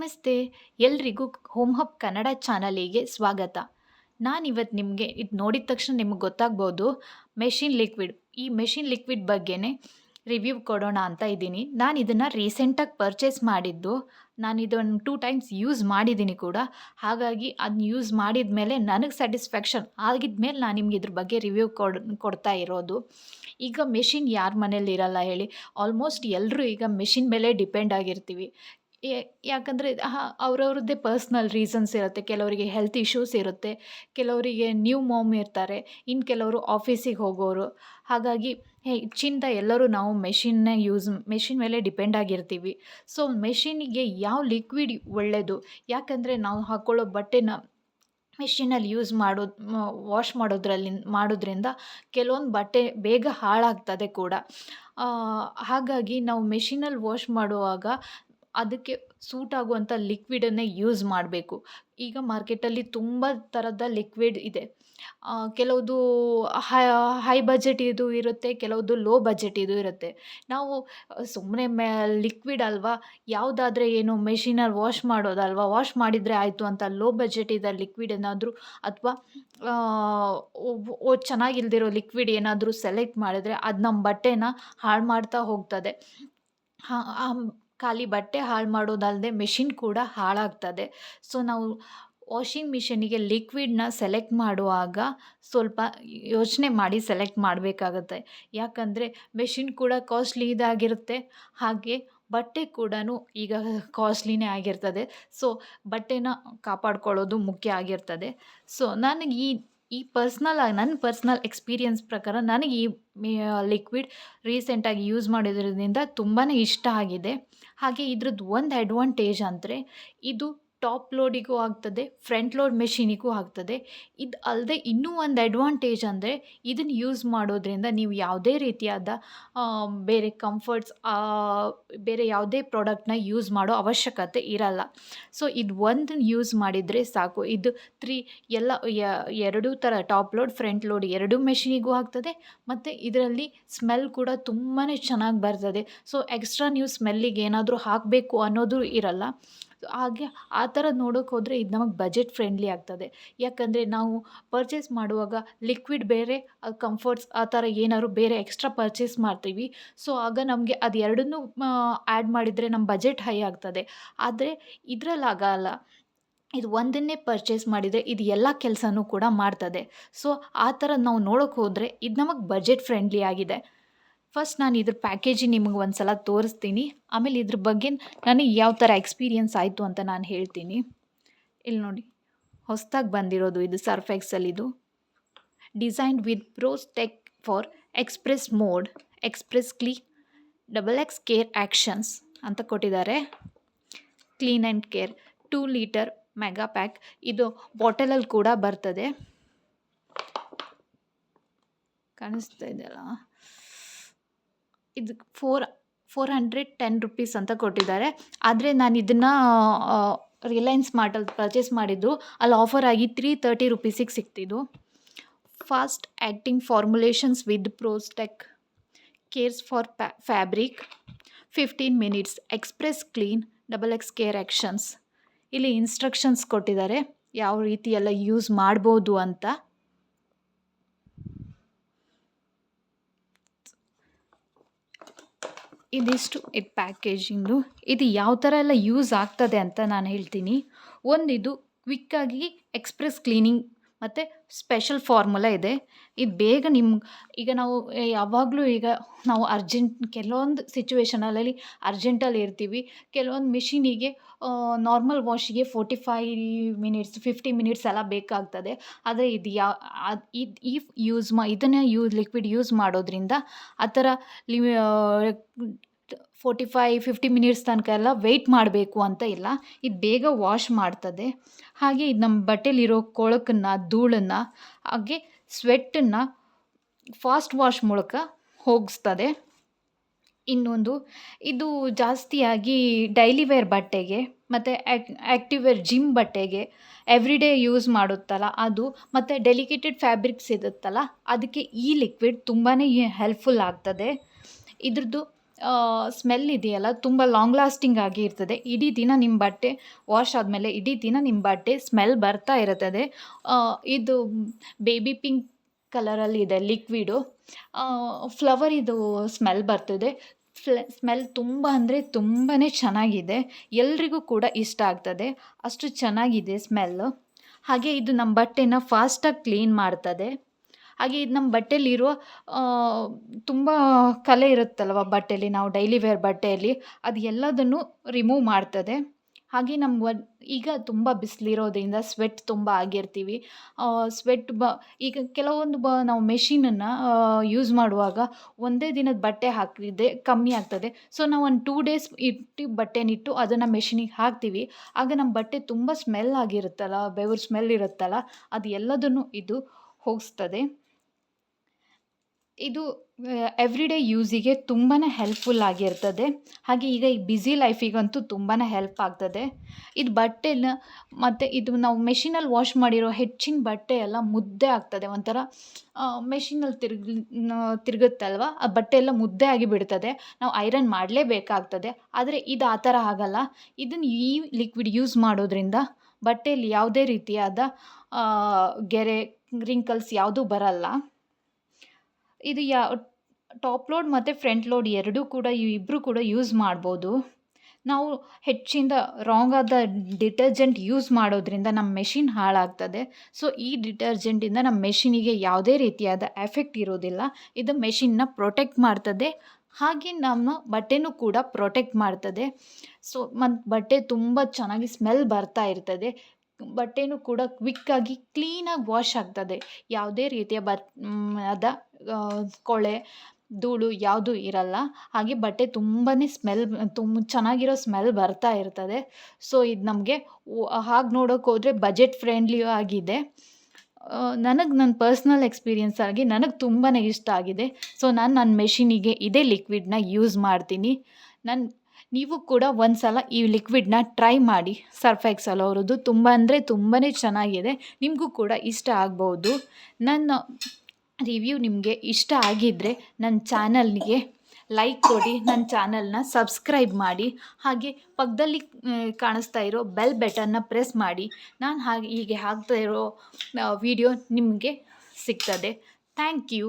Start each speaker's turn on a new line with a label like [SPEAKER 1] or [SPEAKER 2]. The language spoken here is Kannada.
[SPEAKER 1] ನಮಸ್ತೆ. ಎಲ್ರಿಗೂ ಹೋಮ್ ಹಬ್ ಕನ್ನಡ ಚಾನಲಿಗೆ ಸ್ವಾಗತ. ನಾನಿವತ್ತು ನಿಮಗೆ ಇದು ನೋಡಿದ ತಕ್ಷಣ ನಿಮಗೆ ಗೊತ್ತಾಗ್ಬೋದು, ಮೆಷಿನ್ ಲಿಕ್ವಿಡ್. ಈ ಮೆಷಿನ್ ಲಿಕ್ವಿಡ್ ಬಗ್ಗೆನೇ ರಿವ್ಯೂ ಕೊಡೋಣ ಅಂತ ಇದ್ದೀನಿ. ನಾನು ಇದನ್ನು ರೀಸೆಂಟಾಗಿ ಪರ್ಚೇಸ್ ಮಾಡಿದ್ದು ನಾನು ಇದನ್ನು ಟೂ ಟೈಮ್ಸ್ ಯೂಸ್ ಮಾಡಿದ್ದೀನಿ ಕೂಡ. ಹಾಗಾಗಿ ಅದನ್ನ ಯೂಸ್ ಮಾಡಿದ ಮೇಲೆ ನನಗೆ ಸ್ಯಾಟಿಸ್ಫ್ಯಾಕ್ಷನ್ ಆಗಿದ್ಮೇಲೆ ನಾನು ನಿಮ್ಗೆ ಇದ್ರ ಬಗ್ಗೆ ರಿವ್ಯೂ ಕೊಡ್, ಕೊಡ್ತಾ ಇರೋದು. ಈಗ ಮೆಷಿನ್ ಯಾರ ಮನೇಲಿ ಇರಲ್ಲ ಹೇಳಿ, ಆಲ್ಮೋಸ್ಟ್ ಎಲ್ಲರೂ ಈಗ ಮೆಷಿನ್ ಮೇಲೆ ಡಿಪೆಂಡ್ ಆಗಿರ್ತೀವಿ. ಯಾಕಂದರೆ ಅವ್ರವ್ರದ್ದೇ ಪರ್ಸ್ನಲ್ ರೀಸನ್ಸ್ ಇರುತ್ತೆ. ಕೆಲವರಿಗೆ ಹೆಲ್ತ್ ಇಶ್ಯೂಸ್ ಇರುತ್ತೆ. ಕೆಲವರಿಗೆ ನ್ಯೂ ಮಾಮ್ ಇರ್ತಾರೆ. ಇನ್ನು ಕೆಲವರು ಆಫೀಸಿಗೆ ಹೋಗೋರು. ಹಾಗಾಗಿ ಹೆಚ್ಚಿಂದ ಎಲ್ಲರೂ ನಾವು ಮೆಷಿನ್ನೇ ಯೂಸ್ ಮೆಷಿನ್ ಮೇಲೆ ಡಿಪೆಂಡ್ ಆಗಿರ್ತೀವಿ. ಸೊ ಮೆಷಿನಿಗೆ ಯಾವ ಲಿಕ್ವಿಡ್ ಒಳ್ಳೆಯದು ಯಾಕಂದರೆ ನಾವು ಹಾಕ್ಕೊಳ್ಳೋ ಬಟ್ಟೆನ ಮೆಷಿನಲ್ಲಿ ಯೂಸ್ ಮಾಡೋದು ವಾಶ್ ಮಾಡೋದ್ರಲ್ಲಿ, ಮಾಡೋದ್ರಿಂದ ಕೆಲವೊಂದು ಬಟ್ಟೆ ಬೇಗ ಹಾಳಾಗ್ತದೆ ಕೂಡ. ಹಾಗಾಗಿ ನಾವು ಮೆಷಿನಲ್ಲಿ ವಾಶ್ ಮಾಡುವಾಗ ಅದಕ್ಕೆ ಸೂಟ್ ಆಗುವಂಥ ಲಿಕ್ವಿಡನ್ನೇ ಯೂಸ್ ಮಾಡಬೇಕು. ಈಗ ಮಾರ್ಕೆಟಲ್ಲಿ ತುಂಬ ಥರದ ಲಿಕ್ವಿಡ್ ಇದೆ. ಕೆಲವುದು ಹೈ ಬಜೆಟ್ ಇದು ಇರುತ್ತೆ, ಕೆಲವುದು ಲೋ ಬಜೆಟ್ ಇದು ಇರುತ್ತೆ. ನಾವು ಸುಮ್ಮನೆ ಮೇ, ಲಿಕ್ವಿಡ್ ಅಲ್ವಾ, ಯಾವುದಾದ್ರೆ ಏನು ಮೆಷಿನಲ್ಲಿ ವಾಶ್ ಮಾಡೋದಲ್ವಾ, ವಾಶ್ ಮಾಡಿದರೆ ಆಯಿತು ಅಂತ ಲೋ ಬಜೆಟ್ ಇದೆ ಲಿಕ್ವಿಡ್ ಏನಾದರೂ, ಅಥವಾ ಚೆನ್ನಾಗಿಲ್ದಿರೋ ಲಿಕ್ವಿಡ್ ಏನಾದರೂ ಸೆಲೆಕ್ಟ್ ಮಾಡಿದರೆ ಅದು ನಮ್ಮ ಬಟ್ಟೆನ ಹಾಳು ಮಾಡ್ತಾ ಹೋಗ್ತದೆ. ಖಾಲಿ ಬಟ್ಟೆ ಹಾಳು ಮಾಡೋದಲ್ಲದೆ ಮೆಷಿನ್ ಕೂಡ ಹಾಳಾಗ್ತದೆ. ಸೊ, ನಾವು ವಾಷಿಂಗ್ ಮಿಷಿನಿಗೆ ಲಿಕ್ವಿಡ್ನ ಸೆಲೆಕ್ಟ್ ಮಾಡುವಾಗ ಸ್ವಲ್ಪ ಯೋಚನೆ ಮಾಡಿ ಸೆಲೆಕ್ಟ್ ಮಾಡಬೇಕಾಗತ್ತೆ. ಯಾಕಂದರೆ ಮೆಷಿನ್ ಕೂಡ ಕಾಸ್ಟ್ಲಿ ಇದಾಗಿರುತ್ತೆ. ಹಾಗೆ ಬಟ್ಟೆ ಕೂಡ ಈಗ ಕಾಸ್ಟ್ಲಿನೇ ಆಗಿರ್ತದೆ. ಸೊ, ಬಟ್ಟೆನ ಕಾಪಾಡ್ಕೊಳ್ಳೋದು ಮುಖ್ಯ ಆಗಿರ್ತದೆ. ಸೊ, ನನಗೆ ಈ ಈ ಪರ್ಸ್ನಲ್ ಆಗಿ ನನ್ನ ಪರ್ಸ್ನಲ್ ಎಕ್ಸ್ಪೀರಿಯನ್ಸ್ ಪ್ರಕಾರ ನನಗೆ ಈ ಲಿಕ್ವಿಡ್ ರೀಸೆಂಟಾಗಿ ಯೂಸ್ ಮಾಡಿದ್ರಿಂದ ತುಂಬಾ ಇಷ್ಟ ಆಗಿದೆ. ಹಾಗೆ ಇದ್ರದ್ದು ಒಂದು ಅಡ್ವಾಂಟೇಜ್ ಅಂದರೆ, ಇದು ಟಾಪ್ ಲೋಡಿಗೂ ಆಗ್ತದೆ, ಫ್ರಂಟ್ ಲೋಡ್ ಮೆಷಿನಿಗೂ ಆಗ್ತದೆ. ಇದು ಅಲ್ಲದೆ ಇನ್ನೂ ಒಂದು ಅಡ್ವಾಂಟೇಜ್ ಅಂದರೆ ಇದನ್ನು ಯೂಸ್ ಮಾಡೋದ್ರಿಂದ ನೀವು ಯಾವುದೇ ರೀತಿಯಾದ ಬೇರೆ ಕಂಫರ್ಟ್ಸ್ ಬೇರೆ ಯಾವುದೇ ಪ್ರಾಡಕ್ಟ್ನ ಯೂಸ್ ಮಾಡೋ ಅವಶ್ಯಕತೆ ಇರಲ್ಲ. ಸೊ ಇದು ಒಂದನ್ನು ಯೂಸ್ ಮಾಡಿದರೆ ಸಾಕು. ಇದು ತ್ರೀ ಎಲ್ಲ ಎರಡೂ ಥರ ಟಾಪ್ ಲೋಡ್, ಫ್ರಂಟ್ ಲೋಡ್ ಎರಡೂ ಮೆಷಿನಿಗೂ ಆಗ್ತದೆ, ಮತ್ತು ಇದರಲ್ಲಿ ಸ್ಮೆಲ್ ಕೂಡ ತುಂಬಾ ಚೆನ್ನಾಗಿ ಬರ್ತದೆ. ಸೊ ಎಕ್ಸ್ಟ್ರಾ ನೀವು ಸ್ಮೆಲ್ಲಿಗೆ ಏನಾದರೂ ಹಾಕಬೇಕು ಅನ್ನೋದು ಇರಲ್ಲ. ಹಾಗೆ ಆ ಥರ ನೋಡೋಕೆ ಹೋದರೆ ಇದು ನಮಗೆ ಬಜೆಟ್ ಫ್ರೆಂಡ್ಲಿ ಆಗ್ತದೆ. ಯಾಕಂದರೆ ನಾವು ಪರ್ಚೇಸ್ ಮಾಡುವಾಗ ಲಿಕ್ವಿಡ್ ಬೇರೆ ಕಂಫರ್ಟ್ಸ್ ಆ ಥರ ಏನಾದ್ರು ಬೇರೆ ಎಕ್ಸ್ಟ್ರಾ ಪರ್ಚೇಸ್ ಮಾಡ್ತೀವಿ. ಸೊ ಆಗ ನಮಗೆ ಅದು ಎರಡನ್ನೂ ಆ್ಯಡ್ ಮಾಡಿದರೆ ನಮ್ಮ ಬಜೆಟ್ ಹೈ ಆಗ್ತದೆ. ಆದರೆ ಇದರಲ್ಲಿ ಆಗಲ್ಲ ಇದು ಒಂದನ್ನೇ ಪರ್ಚೇಸ್ ಮಾಡಿದರೆ ಇದು ಎಲ್ಲ ಕೆಲಸನೂ ಕೂಡ ಮಾಡ್ತದೆ. ಸೊ ಆ ಥರ ನಾವು ನೋಡೋಕೆ ಹೋದರೆ ಇದು ನಮಗೆ ಬಜೆಟ್ ಫ್ರೆಂಡ್ಲಿ ಆಗಿದೆ. ಫಸ್ಟ್ ನಾನು ಇದ್ರ ಪ್ಯಾಕೇಜಿ ನಿಮಗೆ ಒಂದು ಸಲ ತೋರಿಸ್ತೀನಿ. ಆಮೇಲೆ ಇದ್ರ ಬಗ್ಗೆ ನನಗೆ ಯಾವ ಥರ ಎಕ್ಸ್ಪೀರಿಯನ್ಸ್ ಆಯಿತು ಅಂತ ನಾನು ಹೇಳ್ತೀನಿ. ಇಲ್ಲಿ ನೋಡಿ, ಹೊಸದಾಗಿ ಬಂದಿರೋದು ಇದು ಸರ್ಫ್ ಇದು. Designed with pros tech for express mode express clean double x care actions ಅಂತ ಕೊಟ್ಟಿದ್ದಾರೆ. Clean and care two litre mega pack ಇದು ಬಾಟಲಲ್ಲಿ ಕೂಡ ಬರ್ತದೆ. ಕಾಣಿಸ್ತಾ ಇದೆಯಲ್ಲ? ಇದು four four hundred ten rupees ಅಂತ ಕೊಟ್ಟಿದ್ದಾರೆ. ಆದರೆ ನಾನು ಇದನ್ನು ರಿಲಯನ್ಸ್ ಮಾರ್ಟಲ್ಲಿ ಪರ್ಚೇಸ್ ಮಾಡಿದ್ದು, ಅಲ್ಲಿ ಆಫರ್ ಆಗಿ ತ್ರೀ ತರ್ಟಿ ರುಪೀಸಿಗೆ ಸಿಕ್ತಿದ್ದು. Fast acting formulations with prostech cares for fabric fifteen minutes express clean double x care actions ಇಲ್ಲಿ ಇನ್ಸ್ಟ್ರಕ್ಷನ್ಸ್ ಕೊಟ್ಟಿದ್ದಾರೆ, ಯಾವ ರೀತಿ ಎಲ್ಲ ಯೂಸ್ ಮಾಡ್ಬೋದು ಅಂತ. ಇದಿಷ್ಟು ಇದು ಪ್ಯಾಕೇಜಿಂಗು ಇದು ಯಾವ ಥರ ಎಲ್ಲ ಯೂಸ್ ಆಗ್ತದೆ ಅಂತ ನಾನು ಹೇಳ್ತೀನಿ. ಒಂದಿದು ಕ್ವಿಕ್ಕಾಗಿ ಎಕ್ಸ್ಪ್ರೆಸ್ ಕ್ಲೀನಿಂಗ್ ಮತ್ತು ಸ್ಪೆಷಲ್ ಫಾರ್ಮುಲಾ ಇದೆ. ಇದು ಬೇಗ ನಿಮ್ಮ ಈಗ ನಾವು ಯಾವಾಗಲೂ ಈಗ ನಾವು ಅರ್ಜೆಂಟ್ ಕೆಲವೊಂದು ಸಿಚುವೇಷನಲ್ಲಿ ಅರ್ಜೆಂಟಲ್ಲಿ ಇರ್ತೀವಿ. ಕೆಲವೊಂದು ಮಿಷಿನಿಗೆ normal ವಾಶಿಗೆ forty five minutes fifty minutes ಎಲ್ಲ ಬೇಕಾಗ್ತದೆ. ಆದರೆ ಇದು ಯಾವ ಇದು, ಈ ಯೂಸ್ ಮಾ, ಇದನ್ನೇ ಯೂಸ್ ಲಿಕ್ವಿಡ್ ಯೂಸ್ ಮಾಡೋದ್ರಿಂದ ಆ ಥರ ಲಿಮಿ ಫೋರ್ಟಿ ಫೈ ಫಿಫ್ಟಿ ಮಿನಿಟ್ಸ್ ತನಕ ಎಲ್ಲ ವೆಯ್ಟ್ ಮಾಡಬೇಕು ಅಂತ ಇಲ್ಲ. ಇದು ಬೇಗ ವಾಶ್ ಮಾಡ್ತದೆ. ಹಾಗೆ ಇದು ನಮ್ಮ ಬಟ್ಟೆಲಿರೋ ಕೊಳಕನ್ನು, ಧೂಳನ್ನು, ಹಾಗೆ ಸ್ವೆಟ್ಟನ್ನು ಫಾಸ್ಟ್ ವಾಶ್ ಮೂಲಕ ಹೋಗಿಸ್ತದೆ. ಇನ್ನೊಂದು, ಇದು ಜಾಸ್ತಿಯಾಗಿ ಡೈಲಿ ವೇರ್ ಬಟ್ಟೆಗೆ, ಮತ್ತು ಆ್ಯಕ್ಟಿವ್ ವೇರ್ ಜಿಮ್ ಬಟ್ಟೆಗೆ ಎವ್ರಿಡೇ ಯೂಸ್ ಮಾಡುತ್ತಲ್ಲ ಅದು, ಮತ್ತು ಡೆಲಿಕೇಟೆಡ್ ಫ್ಯಾಬ್ರಿಕ್ಸ್ ಇರುತ್ತಲ್ಲ, ಅದಕ್ಕೆ ಈ ಲಿಕ್ವಿಡ್ ತುಂಬಾ ಹೆಲ್ಪ್ಫುಲ್ ಆಗ್ತದೆ. ಇದ್ರದ್ದು ಸ್ಮೆಲ್ ಇದೆಯಲ್ಲ, ತುಂಬ ಲಾಂಗ್ ಲಾಸ್ಟಿಂಗ್ ಆಗಿ ಇರ್ತದೆ. ಇಡೀ ದಿನ ನಿಮ್ಮ ಬಟ್ಟೆ ವಾಶ್ ಆದಮೇಲೆ ಇಡೀ ದಿನ ನಿಮ್ಮ ಬಟ್ಟೆ ಸ್ಮೆಲ್ ಬರ್ತಾ ಇರುತ್ತದೆ. ಇದು ಬೇಬಿ ಪಿಂಕ್ ಕಲರಲ್ಲಿ ಇದೆ ಲಿಕ್ವಿಡು ಫ್ಲವರ್ ಇದು ಸ್ಮೆಲ್ ಬರ್ತದೆ. ಫ್ಲ ಸ್ಮೆಲ್ ತುಂಬ ಅಂದರೆ ತುಂಬಾ ಚೆನ್ನಾಗಿದೆ. ಎಲ್ರಿಗೂ ಕೂಡ ಇಷ್ಟ ಆಗ್ತದೆ. ಅಷ್ಟು ಚೆನ್ನಾಗಿದೆ ಸ್ಮೆಲ್ಲು ಹಾಗೆ ಇದು ನಮ್ಮ ಬಟ್ಟೆನ ಫಾಸ್ಟಾಗಿ ಕ್ಲೀನ್ ಮಾಡ್ತದೆ. ಹಾಗೆ ಇದು ನಮ್ಮ ಬಟ್ಟೆಯಲ್ಲಿರುವ ತುಂಬ ಕಲೆ ಇರುತ್ತಲ್ವ ಬಟ್ಟೆಯಲ್ಲಿ ನಾವು ಡೈಲಿ ವೇರ್ ಬಟ್ಟೆಯಲ್ಲಿ, ಅದು ಎಲ್ಲದನ್ನು ರಿಮೂವ್ ಮಾಡ್ತದೆ. ಹಾಗೆ ನಮ್ಮ ಈಗ ತುಂಬ ಬಿಸಿಲಿರೋದ್ರಿಂದ ಸ್ವೆಟ್ ತುಂಬ ಆಗಿರ್ತೀವಿ. ಸ್ವೆಟ್ ಬ, ಈಗ ಕೆಲವೊಂದು ಬ, ನಾವು ಮೆಷಿನನ್ನು ಯೂಸ್ ಮಾಡುವಾಗ ಒಂದೇ ದಿನದ ಬಟ್ಟೆ ಹಾಕಿದ್ರೆ ಕಮ್ಮಿ ಆಗ್ತದೆ. ಸೊ ನಾವು ಒಂದು ಟೂ ಡೇಸ್ ಇಟ್ಟು ಬಟ್ಟೆನಿಟ್ಟು ಅದನ್ನು ಮೆಷಿನಿಗೆ ಹಾಕ್ತೀವಿ. ಆಗ ನಮ್ಮ ಬಟ್ಟೆ ತುಂಬ ಸ್ಮೆಲ್ ಆಗಿರುತ್ತಲ್ಲ, ಬೆವರು ಸ್ಮೆಲ್ ಇರುತ್ತಲ್ಲ, ಅದು ಎಲ್ಲದನ್ನು ಇದು ಹೋಗಿಸ್ತದೆ. ಇದು ಎವ್ರಿ ಡೇ ಯೂಸಿಗೆ ತುಂಬಾ ಹೆಲ್ಪ್ಫುಲ್ ಆಗಿರ್ತದೆ. ಹಾಗೆ ಈಗ ಈ ಬ್ಯುಸಿ ಲೈಫಿಗಂತೂ ತುಂಬಾ ಹೆಲ್ಪ್ ಆಗ್ತದೆ. ಇದು ಬಟ್ಟೆನ, ಮತ್ತು ಇದು ನಾವು ಮೆಷಿನಲ್ಲಿ ವಾಶ್ ಮಾಡಿರೋ ಹೆಚ್ಚಿನ ಬಟ್ಟೆ ಎಲ್ಲ ಮುದ್ದೆ ಆಗ್ತದೆ. ಒಂಥರ ಮೆಷಿನಲ್ಲಿ ತಿರ್ಗಿ ತಿರುಗುತ್ತಲ್ವ? ಆ ಬಟ್ಟೆ ಎಲ್ಲ ಮುದ್ದೆ ಆಗಿ ಬಿಡ್ತದೆ. ನಾವು ಐರನ್ ಮಾಡಲೇಬೇಕಾಗ್ತದೆ. ಆದರೆ ಇದು ಆ ಥರ ಆಗಲ್ಲ. ಇದನ್ನು ಈ ಲಿಕ್ವಿಡ್ ಯೂಸ್ ಮಾಡೋದ್ರಿಂದ ಬಟ್ಟೆಯಲ್ಲಿ ಯಾವುದೇ ರೀತಿಯಾದ ಗೆರೆ ರಿಂಕಲ್ಸ್ ಯಾವುದೂ ಬರಲ್ಲ. ಇದು ಯಾ ಟಾಪ್ ಲೋಡ್ ಮತ್ತು ಫ್ರಂಟ್ ಲೋಡ್ ಎರಡೂ ಕೂಡ ಇಬ್ಬರೂ ಕೂಡ ಯೂಸ್ ಮಾಡ್ಬೋದು. ನಾವು ಹೆಚ್ಚಿಂದ ರಾಂಗ್ ಆದ ಡಿಟರ್ಜೆಂಟ್ ಯೂಸ್ ಮಾಡೋದ್ರಿಂದ ನಮ್ಮ ಮೆಷಿನ್ ಹಾಳಾಗ್ತದೆ. ಸೊ ಈ ಡಿಟರ್ಜೆಂಟಿಂದ ನಮ್ಮ ಮೆಷಿನಿಗೆ ಯಾವುದೇ ರೀತಿಯಾದ ಎಫೆಕ್ಟ್ ಇರೋದಿಲ್ಲ. ಇದು ಮೆಷಿನ್ನ ಪ್ರೊಟೆಕ್ಟ್ ಮಾಡ್ತದೆ. ಹಾಗೆ ನಮ್ಮ ಬಟ್ಟೆನೂ ಕೂಡ ಪ್ರೊಟೆಕ್ಟ್ ಮಾಡ್ತದೆ. ಸೊ ಮತ್ತು ಬಟ್ಟೆ ತುಂಬ ಚೆನ್ನಾಗಿ ಸ್ಮೆಲ್ ಬರ್ತಾ ಇರ್ತದೆ. ಬಟ್ಟೆನೂ ಕೂಡ ಕ್ವಿಕ್ಕಾಗಿ ಕ್ಲೀನಾಗಿ ವಾಶ್ ಆಗ್ತದೆ. ಯಾವುದೇ ರೀತಿಯ ಬಟ್ ಅದ ಕೊಳೆ, ಧೂಳು ಯಾವುದೂ ಇರಲ್ಲ. ಹಾಗೆ ಬಟ್ಟೆ ತುಂಬಾ ಸ್ಮೆಲ್ ತುಂಬ ಚೆನ್ನಾಗಿರೋ ಸ್ಮೆಲ್ ಬರ್ತಾ ಇರ್ತದೆ. ಸೊ ಇದು ನಮಗೆ ಹಾಗೆ ನೋಡೋಕೆ ಹೋದರೆ ಬಜೆಟ್ ಫ್ರೆಂಡ್ಲಿಯೂ ಆಗಿದೆ. ನನಗೆ ನನ್ನ ಪರ್ಸ್ನಲ್ ಎಕ್ಸ್ಪೀರಿಯೆನ್ಸ್ ಆಗಿ ನನಗೆ ತುಂಬಾ ಇಷ್ಟ ಆಗಿದೆ. ಸೊ ನಾನು ನನ್ನ ಮೆಷಿನಿಗೆ ಇದೇ ಲಿಕ್ವಿಡ್ನ ಯೂಸ್ ಮಾಡ್ತೀನಿ. ನನ್ನ ನೀವು ಕೂಡ ಒಂದು ಸಲ ಈ ಲಿಕ್ವಿಡ್ನ ಟ್ರೈ ಮಾಡಿ ಸರ್ಫ್ ಎಕ್ಸಲ್ ಅವರದ್ದು ತುಂಬ ಅಂದರೆ ತುಂಬಾ ಚೆನ್ನಾಗಿದೆ. ನಿಮಗೂ ಕೂಡ ಇಷ್ಟ ಆಗ್ಬೋದು. ನನ್ನ ರಿವ್ಯೂ ನಿಮಗೆ ಇಷ್ಟ ಆಗಿದ್ದರೆ ನನ್ನ ಚಾನಲ್ಗೆ ಲೈಕ್ ಕೊಡಿ ನನ್ನ ಚಾನಲ್ನ ಸಬ್ಸ್ಕ್ರೈಬ್ ಮಾಡಿ. ಹಾಗೆ ಪಕ್ಕದಲ್ಲಿ ಕಾಣಿಸ್ತಾ ಇರೋ ಬೆಲ್ ಬಟನ್ನ ಪ್ರೆಸ್ ಮಾಡಿ. ನಾನು ಹಾಗೆ ಹೀಗೆ ಹಾಕ್ತಾ ಇರೋ ವಿಡಿಯೋ ನಿಮಗೆ ಸಿಗ್ತದೆ. Thank you